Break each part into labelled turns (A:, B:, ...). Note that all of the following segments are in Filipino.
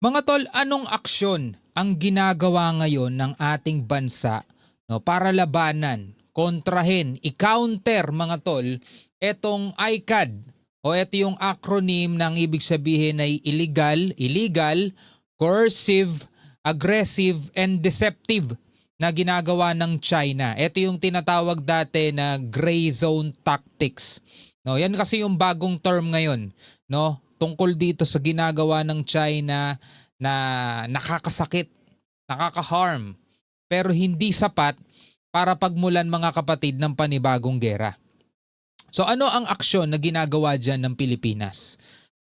A: Mga tol, anong aksyon ang ginagawa ngayon ng ating bansa no, para labanan, kontrahin, i-counter mga tol, etong ICAD o ito yung acronym ng ibig sabihin ay illegal, illegal, coercive, aggressive, and deceptive na ginagawa ng China. Ito yung tinatawag dati na gray zone tactics. No, yan kasi yung bagong term ngayon, no? Tungkol dito sa ginagawa ng China na nakakasakit, nakaka-harm, pero hindi sapat para pagmulan mga kapatid ng panibagong gera. So ano ang aksyon na ginagawa dyan ng Pilipinas?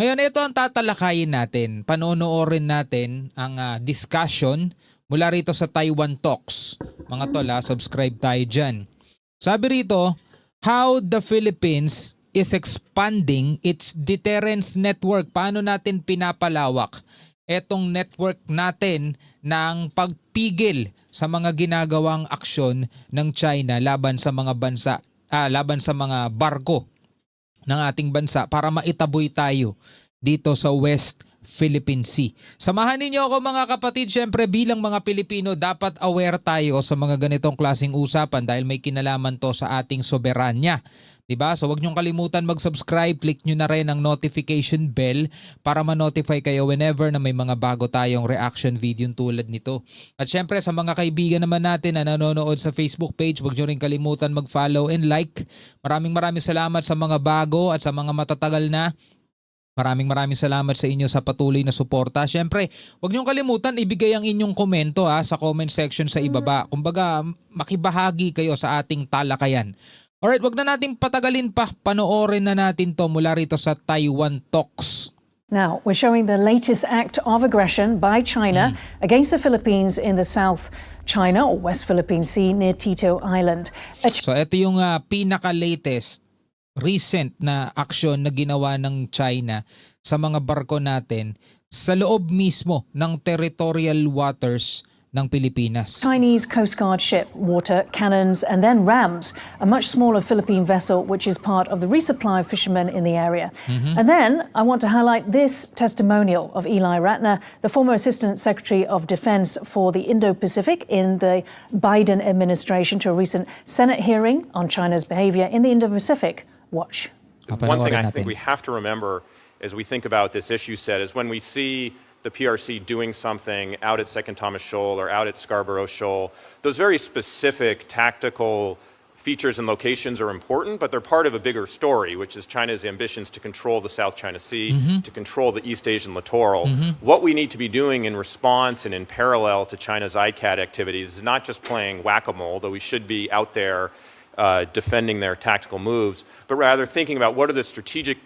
A: Ngayon ito ang tatalakayin natin. Panonoorin natin ang ah, discussion mula rito sa Taiwan Talks. Mga tol, ah, subscribe tayo dyan. Sabi rito, how the Philippines is expanding its deterrence network. Paano natin pinapalawak etong network natin ng pagpigil sa mga ginagawang aksyon ng China laban sa mga bansa, ah, laban sa mga barko ng ating bansa para maitaboy tayo dito sa West Philippine Sea. Samahan ninyo ako mga kapatid, syempre bilang mga Pilipino dapat aware tayo sa mga ganitong klaseng usapan dahil may kinalaman to sa ating soberanya. 'Di ba? So wag niyong kalimutan mag-subscribe, click niyo na rin ang notification bell para ma-notify kayo whenever na may mga bago tayong reaction video tulad nito. At syempre sa mga kaibigan naman natin na nanonood sa Facebook page, wag niyo rin kalimutan mag-follow and like. Maraming maraming salamat sa mga bago at sa mga matatagal na Maraming maraming salamat sa inyo sa patuloy na suporta. Siyempre, huwag niyong kalimutan ibigay ang inyong komento ha, sa comment section sa ibaba. Kumbaga, makibahagi kayo sa ating talakayan. Alright, wag na natin patagalin pa. Panoorin na natin to mula rito sa Taiwan Talks.
B: Now, we're showing the latest act of aggression by China against the Philippines in the South China or West Philippine Sea near Tito Island. A
A: So ito yung ah, pinaka-latest recent na aksyon na ginawa ng China sa mga barko natin sa loob mismo ng territorial waters ng Pilipinas.
B: Chinese Coast Guard ship, water cannons, and then rams, a much smaller Philippine vessel which is part of the resupply of fishermen in the area. Mm-hmm. And then I want to highlight this testimonial of Eli Ratner, the former Assistant Secretary of Defense for the Indo Pacific in the Biden administration, to a recent Senate hearing on China's behavior in the Indo Pacific. Watch.
C: One thing I think we have to remember as we think about this issue set is when we see the PRC doing something out at Second Thomas Shoal or out at Scarborough Shoal, those very specific tactical features and locations are important, but they're part of a bigger story, which is China's ambitions to control the South China Sea, to control the East Asian littoral. What we need to be doing in response and in parallel to China's ICAD activities is not just playing whack-a-mole, though we should be out there uh, defending their tactical moves, but rather thinking about what are the strategic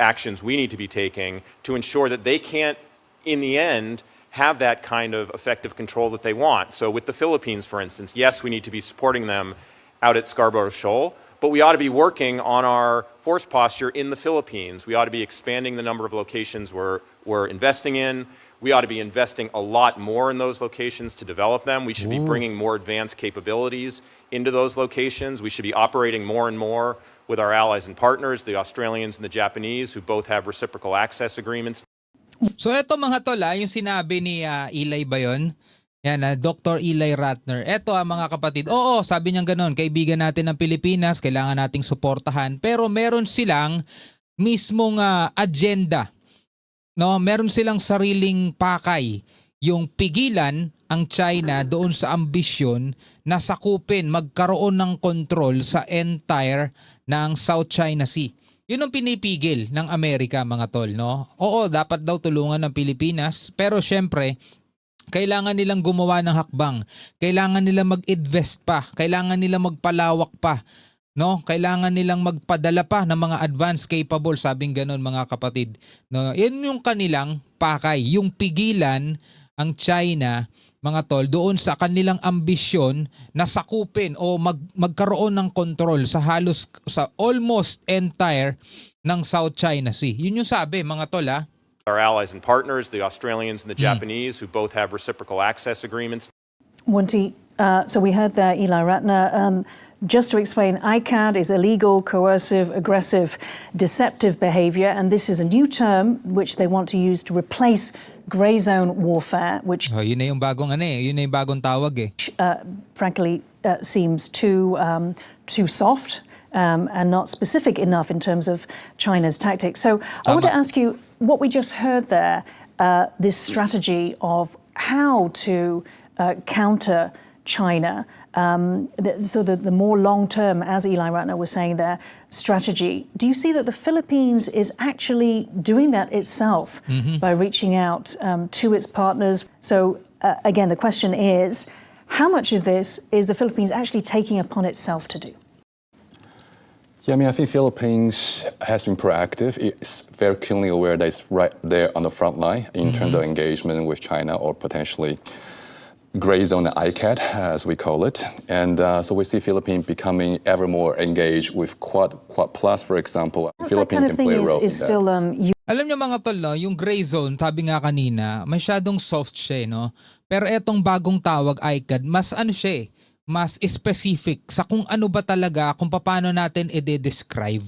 C: actions we need to be taking to ensure that they can't, in the end, have that kind of effective control that they want. So, with the Philippines, for instance, yes, we need to be supporting them out at Scarborough Shoal, but we ought to be working on our force posture in the Philippines. We ought to be expanding the number of locations we're, we're investing in. We ought to be investing a lot more in those locations to develop them. We should be bringing more advanced capabilities into those locations. We should be operating more and more with our allies and partners, the Australians and the Japanese, who both have reciprocal access agreements
A: So eto mga tol, ah, yung sinabi ni ah, Eli ba yun? Yan, ah, Dr. Eli Ratner. Eto ah, mga kapatid. Oo, sabi niya ganun, kaibigan natin ng Pilipinas, kailangan nating suportahan. Pero meron silang mismong ah, agenda. No, meron silang sariling pakay. Yung pigilan ang China doon sa ambisyon na sakupin, magkaroon ng control sa entire ng South China Sea. Yun ang pinipigil ng Amerika mga tol, no? Oo, dapat daw tulungan ng Pilipinas, pero syempre, kailangan nilang gumawa ng hakbang. Kailangan nilang mag-invest pa. Kailangan nilang magpalawak pa. No, kailangan nilang magpadala pa ng mga advanced capable, sabing ganun mga kapatid. No, 'yun yung kanilang pakay, yung pigilan ang China mga tol doon sa kanilang ambisyon na sakupin o mag, magkaroon ng control sa halos sa almost entire ng South China Sea. Yun yung sabi mga tol ah.
C: our allies and partners, the Australians and the Japanese, who both have reciprocal access agreements.
B: Wanti, uh, so we heard there Eli Ratner. Um, just to explain, ICAD is illegal, coercive, aggressive, deceptive behavior, and this is a new term which they want to use to replace gray zone warfare, which
A: Oh, yun na yung bagong ano eh. Yun na yung bagong tawag eh.
B: uh, frankly uh, seems too um, too soft um, and not specific enough in terms of China's tactics. So I want to
A: Tama.
B: ask you what we just heard there. Uh, this strategy of how to uh, counter China. Um, the, so the, the more long term, as Eli Ratner was saying there, strategy. Do you see that the Philippines is actually doing that itself by reaching out um, to its partners? So uh, again, the question is, how much is this is the Philippines actually taking upon itself to do?
D: Yeah, I mean, I think Philippines has been proactive. It's very keenly aware that it's right there on the front line in terms of engagement with China or potentially gray zone ICAD, as we call it. And uh, so we see Philippines becoming ever more engaged with Quad, Quad Plus, for example.
B: That
D: Philippines
B: kind of
D: can
B: thing
D: play a
B: is,
D: role
B: is
D: in that.
B: still um,
A: Alam niyo mga tol, no, yung gray zone, sabi nga kanina, masyadong soft siya, eh, no? Pero etong bagong tawag ICAD, mas ano siya eh, mas specific sa kung ano ba talaga, kung paano natin i-describe,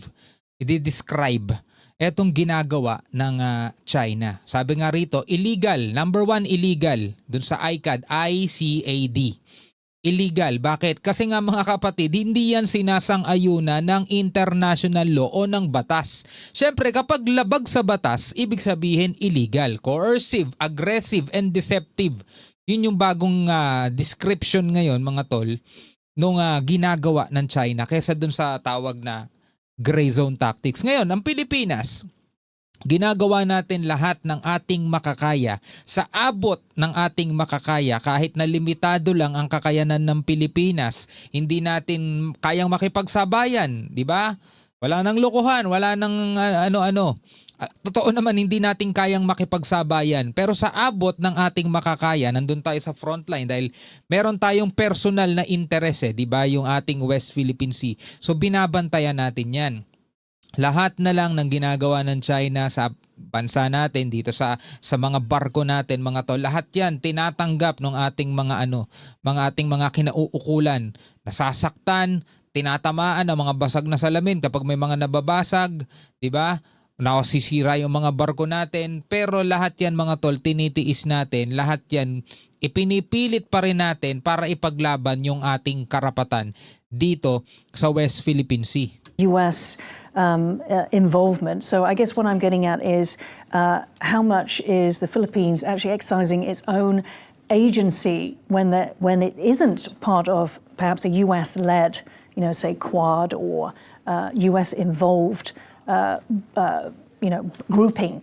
A: i-describe etong ginagawa ng ah, China. Sabi nga rito, illegal, number one illegal, dun sa ICAD, I-C-A-D. Illegal. Bakit? Kasi nga mga kapatid, hindi yan sinasang-ayuna ng international law o ng batas. Siyempre, kapag labag sa batas, ibig sabihin illegal, coercive, aggressive, and deceptive. Yun yung bagong ah, description ngayon, mga tol, nung ah, ginagawa ng China kesa dun sa tawag na gray zone tactics. Ngayon, ang Pilipinas, ginagawa natin lahat ng ating makakaya sa abot ng ating makakaya. Kahit na limitado lang ang kakayanan ng Pilipinas hindi natin kayang makipagsabayan di ba? Wala nang lokohan wala nang uh, ano-ano Ah, totoo naman hindi natin kayang makipagsabayan. Pero sa abot ng ating makakaya nandun tayo sa frontline dahil meron tayong personal na interes eh, di ba yung ating West Philippine Sea. So binabantayan natin yan. Lahat na lang ng ginagawa ng China sa bansa natin dito sa sa mga barko natin mga tol lahat yan tinatanggap ng ating mga ano mga ating mga kinauukulan. Nasasaktan tinatamaan ang mga basag na salamin kapag may mga nababasag di ba nakasisira yung mga barko natin pero lahat yan mga tol tinitiis natin lahat yan ipinipilit pa rin natin para ipaglaban yung ating karapatan dito sa West Philippine Sea
B: US um, uh, involvement. So I guess what I'm getting at is uh, how much is the Philippines actually exercising its own agency when the, when it isn't part of perhaps a US-led, you know, say Quad or uh, US-involved, you know, grouping.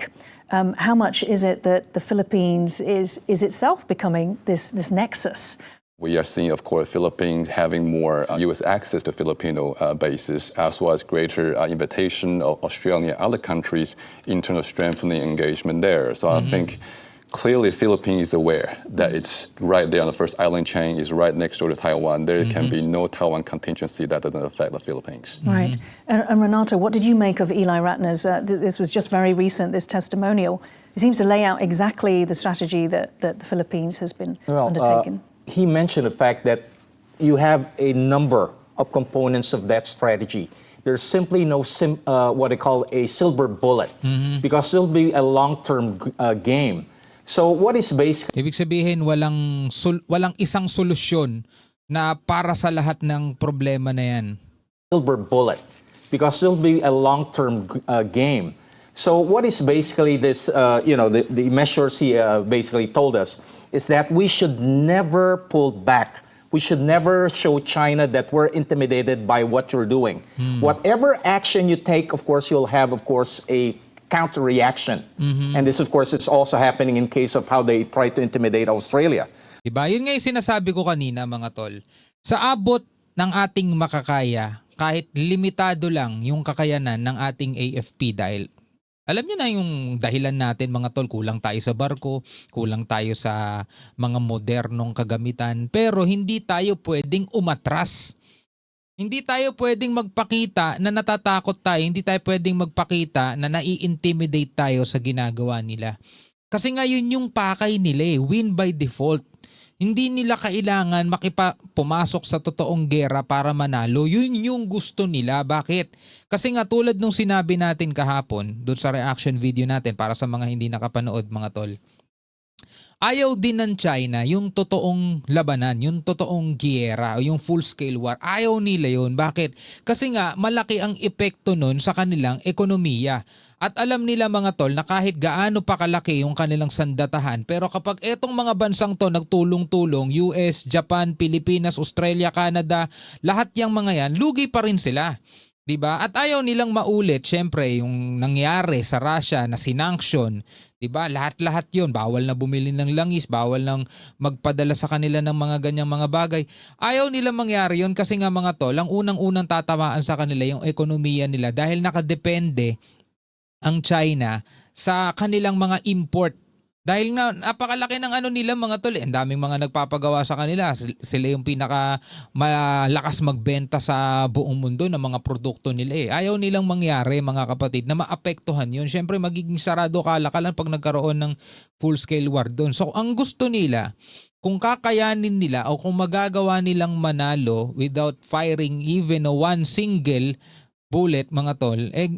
B: Um, how much is it that the Philippines is is itself becoming this this nexus
D: We are seeing, of course, Philippines having more uh, U.S. access to Filipino uh, bases, as well as greater uh, invitation of Australia and other countries in terms of strengthening engagement there. So I think clearly Philippines is aware that it's right there on the first island chain, is right next door to Taiwan. There can be no Taiwan contingency that doesn't affect the Philippines.
B: Right. And, and Renato, what did you make of Eli Ratner's? Uh, th- this was just very recent, this testimonial. It seems to lay out exactly the strategy that, that the Philippines has been
E: Well, uh,
B: undertaken.
E: he mentioned the fact that you have a number of components of that strategy. There's simply no sim, uh, what I call a silver bullet because it'll be a long-term uh, game. So what is basically
A: Ibig sabihin walang sul- walang isang solusyon na para sa lahat ng problema na 'yan.
E: silver bullet because it'll be a long-term uh, game. So what is basically this, uh, you know, the, the measures he uh, basically told us is that we should never pull back. We should never show China that we're intimidated by what you're doing. Whatever action you take, of course, you'll have, of course, a counter reaction. And this, of course, is also happening in case of how they try to intimidate Australia.
A: Diba? Yun nga yung sinasabi ko kanina mga tol. Sa abot ng ating makakaya, kahit limitado lang yung kakayanan ng ating AFP dahil alam niyo na yung dahilan natin mga tol, kulang tayo sa barko, kulang tayo sa mga modernong kagamitan, pero hindi tayo pwedeng umatras. Hindi tayo pwedeng magpakita na natatakot tayo, hindi tayo pwedeng magpakita na nai-intimidate tayo sa ginagawa nila. Kasi nga yun yung pakay nila eh, win by default. Hindi nila kailangan makipa pumasok sa totoong gera para manalo. Yun yung gusto nila. Bakit? Kasi nga tulad nung sinabi natin kahapon doon sa reaction video natin para sa mga hindi nakapanood mga tol. Ayaw din ng China yung totoong labanan, yung totoong giyera, o yung full-scale war. Ayaw nila yun. Bakit? Kasi nga, malaki ang epekto nun sa kanilang ekonomiya. At alam nila mga tol na kahit gaano pa kalaki yung kanilang sandatahan, pero kapag etong mga bansang to nagtulong-tulong, US, Japan, Pilipinas, Australia, Canada, lahat yung mga yan, lugi pa rin sila. 'Di ba? At ayaw nilang maulit syempre yung nangyari sa Russia na sinanction, 'di ba? Lahat-lahat 'yon, bawal na bumili ng langis, bawal nang magpadala sa kanila ng mga ganyang mga bagay. Ayaw nila mangyari 'yon kasi nga mga tol, ang unang-unang tatamaan sa kanila yung ekonomiya nila dahil nakadepende ang China sa kanilang mga import. Dahil nga napakalaki ng ano nila mga tol, eh. ang daming mga nagpapagawa sa kanila. Sil- Sila yung pinaka malakas magbenta sa buong mundo ng mga produkto nila eh. Ayaw nilang mangyari mga kapatid na maapektuhan yun. Syempre magiging sarado kalakalan pag nagkaroon ng full scale war doon. So ang gusto nila, kung kakayanin nila o kung magagawa nilang manalo without firing even one single bullet mga tol, eh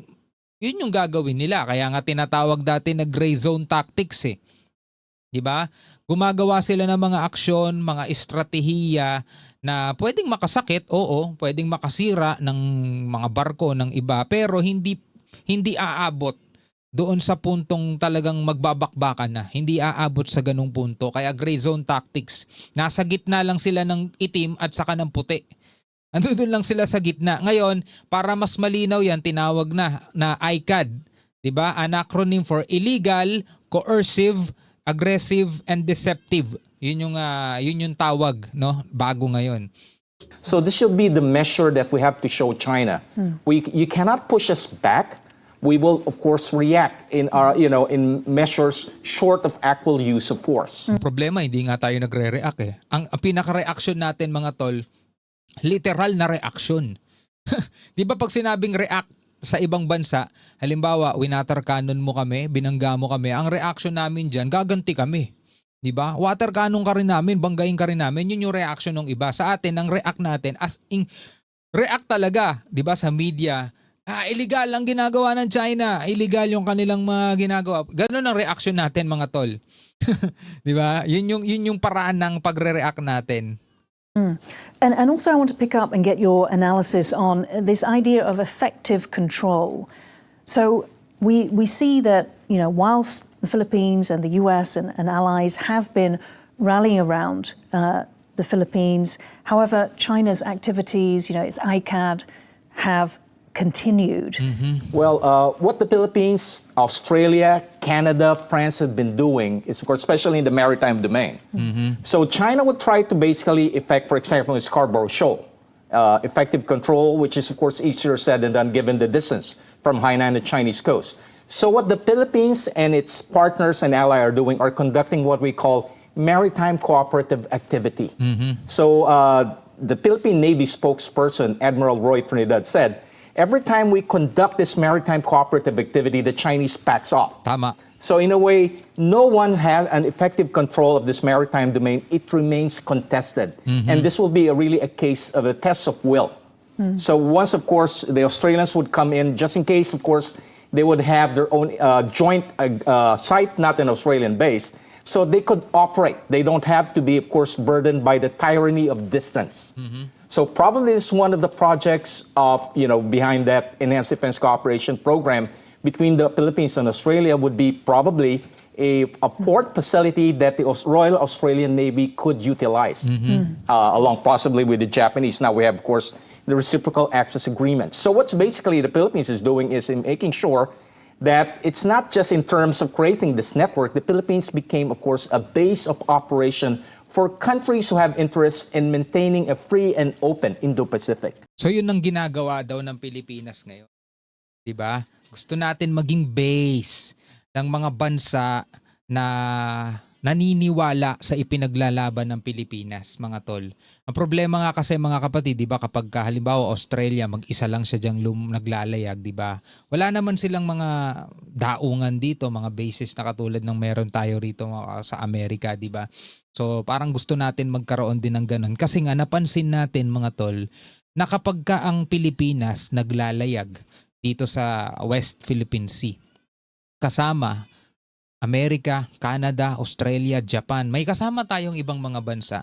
A: yun yung gagawin nila. Kaya nga tinatawag dati na gray zone tactics eh. 'Di ba? Gumagawa sila ng mga aksyon, mga estratehiya na pwedeng makasakit, oo, pwedeng makasira ng mga barko ng iba, pero hindi hindi aabot doon sa puntong talagang magbabakbakan na. Hindi aabot sa ganung punto. Kaya gray zone tactics. Nasa gitna lang sila ng itim at saka ng puti. Andun lang sila sa gitna. Ngayon, para mas malinaw yan, tinawag na na ICAD. 'Di ba? An acronym for illegal, coercive, aggressive and deceptive. Yun yung ah, yun yung tawag, no? Bago ngayon.
E: So this should be the measure that we have to show China. We, you cannot push us back. We will, of course, react in our, you know, in measures short of actual use of force.
A: Ang Problema, hindi nga tayo nagre-react eh. Ang, ang pinaka-reaction natin mga tol, literal na reaction. Di ba pag sinabing react sa ibang bansa, halimbawa, winater cannon mo kami, binangga mo kami, ang reaction namin dyan, gaganti kami. Di ba? Water cannon ka rin namin, banggain ka rin namin, yun yung reaction ng iba. Sa atin, ang react natin, as in, react talaga, di ba, sa media, ah, illegal ang ginagawa ng China, illegal yung kanilang mga ginagawa. Ganun ang reaction natin, mga tol. di ba? Yun yung, yun yung paraan ng pagre-react natin.
B: And, and also, I want to pick up and get your analysis on this idea of effective control. So we we see that you know whilst the Philippines and the U.S. and, and allies have been rallying around uh, the Philippines, however, China's activities, you know, its ICAD, have continued.
E: Well, uh, what the Philippines, Australia, Canada, France have been doing is, of course, especially in the maritime domain. So China would try to basically effect, for example, in Scarborough Shoal, uh, effective control, which is, of course, easier said than done given the distance from Hainan to Chinese coast. So what the Philippines and its partners and ally are doing are conducting what we call maritime cooperative activity. So uh, the Philippine Navy spokesperson, Admiral Roy Trinidad, said, every time we conduct this maritime cooperative activity, the Chinese backs off.
A: Tama.
E: So in a way, no one has an effective control of this maritime domain. It remains contested. And this will be a really a case of a test of will. So once, of course, the Australians would come in, just in case, of course, they would have their own uh, joint uh, uh, site, not an Australian base. So they could operate. They don't have to be, of course, burdened by the tyranny of distance. So probably this is one of the projects of, you know, behind that enhanced defense cooperation program between the Philippines and Australia would be probably a, a port facility that the Royal Australian Navy could utilize, uh, along possibly with the Japanese. Now we have, of course, the reciprocal access agreement. So what's basically the Philippines is doing is in making sure that it's not just in terms of creating this network. The Philippines became, of course, a base of operation for countries who have interest in maintaining a free and open Indo-Pacific.
A: So yun ang ginagawa daw ng Pilipinas ngayon. 'Di ba? Gusto natin maging base ng mga bansa na naniniwala sa ipinaglalaban ng Pilipinas, mga tol. Ang problema nga kasi mga kapatid, 'di ba, kapag ka, halimbawa Australia, mag-isa lang siya diyang lum- naglalayag, 'di ba? Wala naman silang mga daungan dito, mga bases na katulad ng meron tayo rito sa Amerika, 'di ba? So parang gusto natin magkaroon din ng ganun. Kasi nga napansin natin mga tol, na kapag ka ang Pilipinas naglalayag dito sa West Philippine Sea, kasama Amerika, Canada, Australia, Japan, may kasama tayong ibang mga bansa.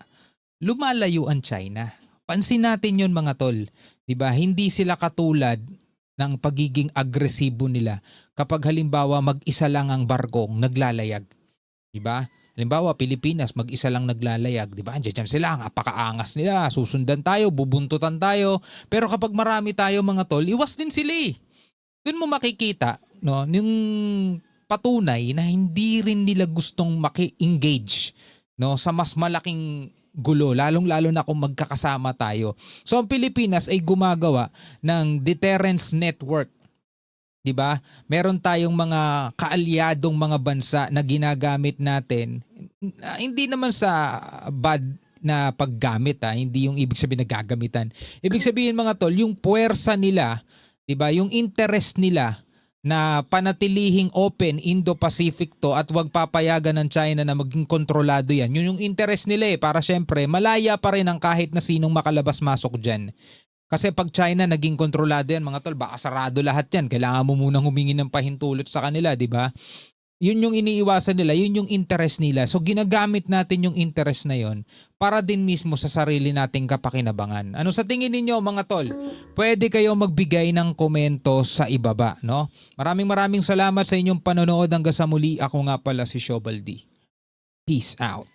A: Lumalayo ang China. Pansin natin yon mga tol. 'Di ba? Hindi sila katulad ng pagiging agresibo nila kapag halimbawa mag-isa lang ang barkong naglalayag. 'Di ba? Halimbawa, Pilipinas, mag-isa lang naglalayag, di ba? Andiyan sila, ang apakaangas nila, susundan tayo, bubuntutan tayo. Pero kapag marami tayo mga tol, iwas din sila eh. Doon mo makikita, no, yung patunay na hindi rin nila gustong maki-engage no, sa mas malaking gulo, lalong-lalo na kung magkakasama tayo. So ang Pilipinas ay gumagawa ng deterrence network 'di ba? Meron tayong mga kaalyadong mga bansa na ginagamit natin ah, hindi naman sa bad na paggamit ah, hindi yung ibig sabihin na gagamitan. Ibig sabihin mga tol, yung puwersa nila, 'di ba? Yung interest nila na panatilihing open Indo-Pacific to at wag papayagan ng China na maging kontrolado yan. Yun yung interest nila eh para syempre malaya pa rin ang kahit na sinong makalabas-masok dyan. Kasi pag China naging kontrolado yan, mga tol, baka sarado lahat yan. Kailangan mo munang humingi ng pahintulot sa kanila, di ba? Yun yung iniiwasan nila, yun yung interest nila. So ginagamit natin yung interest na yon para din mismo sa sarili nating kapakinabangan. Ano sa tingin ninyo mga tol? Pwede kayo magbigay ng komento sa ibaba, no? Maraming maraming salamat sa inyong panonood hanggang sa muli. Ako nga pala si Shobaldi. Peace out.